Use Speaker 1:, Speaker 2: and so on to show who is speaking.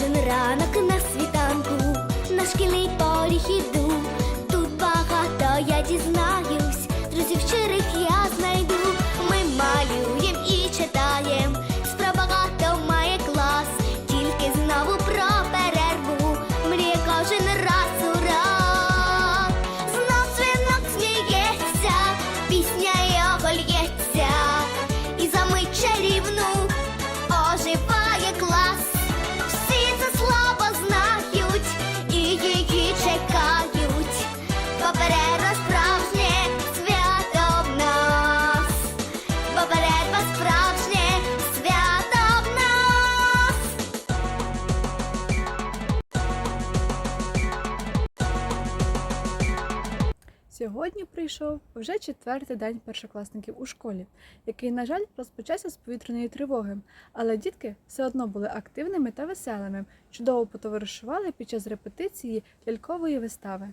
Speaker 1: ранок на світанку, на шкільний поріг справжнє свято.
Speaker 2: Сьогодні прийшов вже четвертий день першокласників у школі, який, на жаль, розпочався з повітряної тривоги. Але дітки все одно були активними та веселими, чудово потоваришували під час репетиції лялькової вистави.